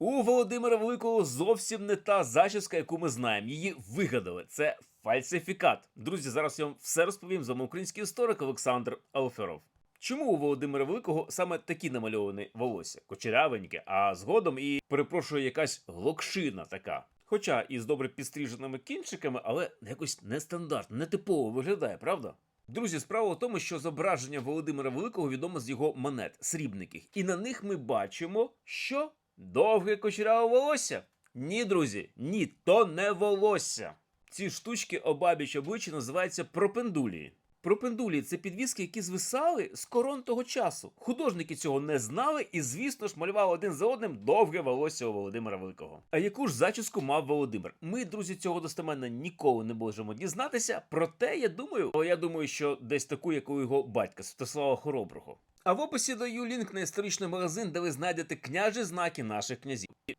У Володимира Великого зовсім не та зачіска, яку ми знаємо. Її вигадали. Це фальсифікат. Друзі, зараз я вам все розповім. З вами український історик Олександр Алферов. Чому у Володимира Великого саме такі намальовані волосся? Кочерявеньке, а згодом і перепрошую, якась локшина така. Хоча і з добре підстриженими кінчиками, але якось нестандартно, нетипово виглядає, правда? Друзі, справа в тому, що зображення Володимира Великого відомо з його монет срібників. І на них ми бачимо, що довге кочеряве волосся. Ні, друзі, ні, то не волосся. Ці штучки обабіч обличчя називаються пропендулії. Пропендулії це підвіски, які звисали з корон того часу. Художники цього не знали і, звісно ж, малювали один за одним довге волосся у Володимира Великого. А яку ж зачіску мав Володимир? Ми, друзі, цього достеменно ніколи не можемо дізнатися. Проте я думаю, я думаю, що десь таку, як у його батька Святослава Хороброго. А в описі даю лінк на історичний магазин, де ви знайдете княжі знаки наших князів.